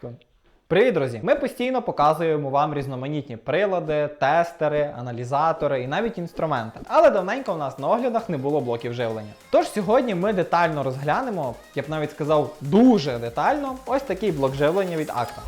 секунд. Привіт, друзі! Ми постійно показуємо вам різноманітні прилади, тестери, аналізатори і навіть інструменти. Але давненько у нас на оглядах не було блоків живлення. Тож сьогодні ми детально розглянемо, я б навіть сказав, дуже детально, ось такий блок живлення від Акта.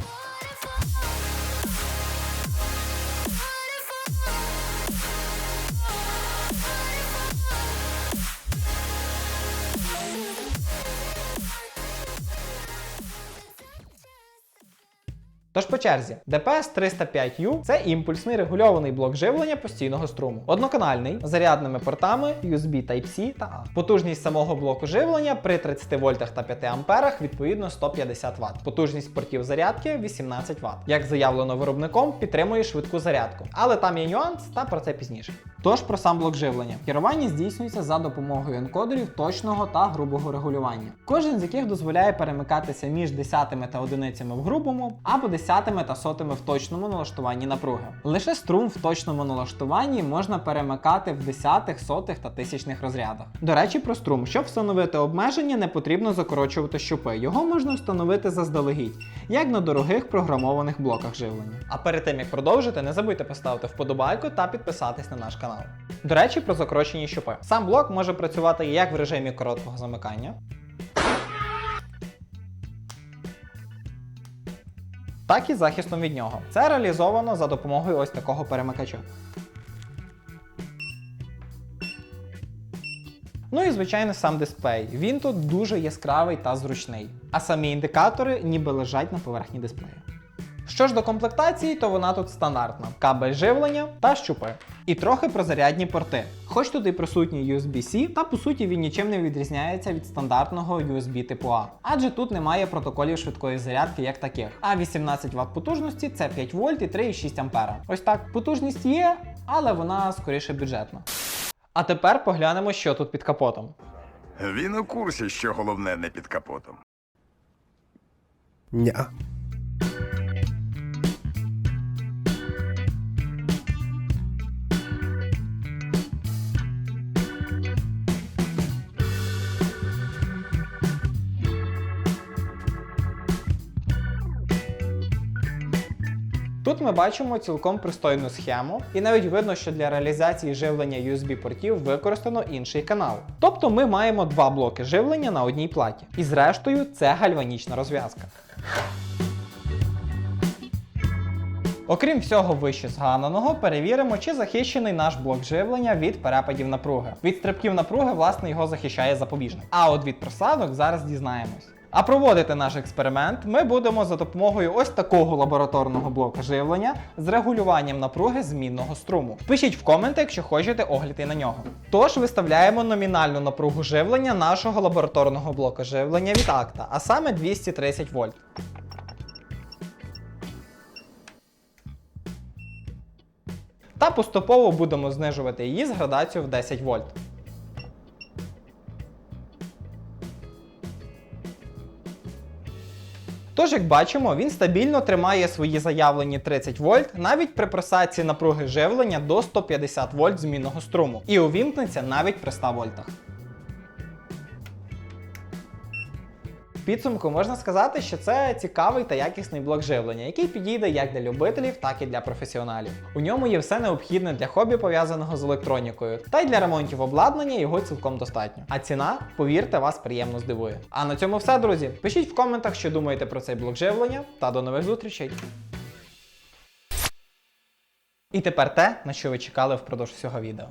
Тож по черзі, DPS 305U це імпульсний регульований блок живлення постійного струму. Одноканальний з зарядними портами USB Type-C та A. Потужність самого блоку живлення при 30 вольтах та 5 амперах відповідно 150 Вт. Потужність портів зарядки 18 Вт. Як заявлено виробником, підтримує швидку зарядку. Але там є нюанс, та про це пізніше. Тож про сам блок живлення. Керування здійснюється за допомогою енкодерів точного та грубого регулювання, кожен з яких дозволяє перемикатися між десятими та одиницями в грубому або десятими та сотими в точному налаштуванні напруги. Лише струм в точному налаштуванні можна перемикати в десятих, сотих та тисячних розрядах. До речі, про струм, щоб встановити обмеження, не потрібно закорочувати щупи. Його можна встановити заздалегідь, як на дорогих програмованих блоках живлення. А перед тим як продовжити, не забудьте поставити вподобайку та підписатись на наш канал. До речі, про закорочені щупи. Сам блок може працювати як в режимі короткого замикання, так і захистом від нього. Це реалізовано за допомогою ось такого перемикача. Ну і звичайно сам дисплей. Він тут дуже яскравий та зручний. А самі індикатори ніби лежать на поверхні дисплею. Що ж до комплектації, то вона тут стандартна: кабель живлення та щупи. І трохи про зарядні порти. Хоч тут і присутній USB-C, та по суті він нічим не відрізняється від стандартного USB типу А. Адже тут немає протоколів швидкої зарядки як таких. А 18 Вт потужності це 5 вольт і 3,6 ампера. Ось так, потужність є, але вона скоріше бюджетна. А тепер поглянемо, що тут під капотом. Він у курсі, що головне не під капотом. Ня. Тут ми бачимо цілком пристойну схему, і навіть видно, що для реалізації живлення USB-портів використано інший канал. Тобто ми маємо два блоки живлення на одній платі. І зрештою, це гальванічна розв'язка. Окрім всього вище згаданого, перевіримо, чи захищений наш блок живлення від перепадів напруги. Від стрибків напруги, власне, його захищає запобіжник. А от від просадок зараз дізнаємось. А проводити наш експеримент ми будемо за допомогою ось такого лабораторного блока живлення з регулюванням напруги змінного струму. Пишіть в коменти, якщо хочете огляд і на нього. Тож виставляємо номінальну напругу живлення нашого лабораторного блока живлення від акта, а саме 230 вольт. Та поступово будемо знижувати її з градацією в 10 вольт. Тож, як бачимо, він стабільно тримає свої заявлені 30 вольт навіть при просадці напруги живлення до 150 вольт змінного струму і увімкнеться навіть при 100 вольтах. В підсумку можна сказати, що це цікавий та якісний блок живлення, який підійде як для любителів, так і для професіоналів. У ньому є все необхідне для хобі пов'язаного з електронікою, та й для ремонтів обладнання його цілком достатньо. А ціна, повірте, вас приємно здивує. А на цьому все, друзі. Пишіть в коментах, що думаєте про цей блок живлення, та до нових зустрічей. І тепер те, на що ви чекали впродовж всього відео.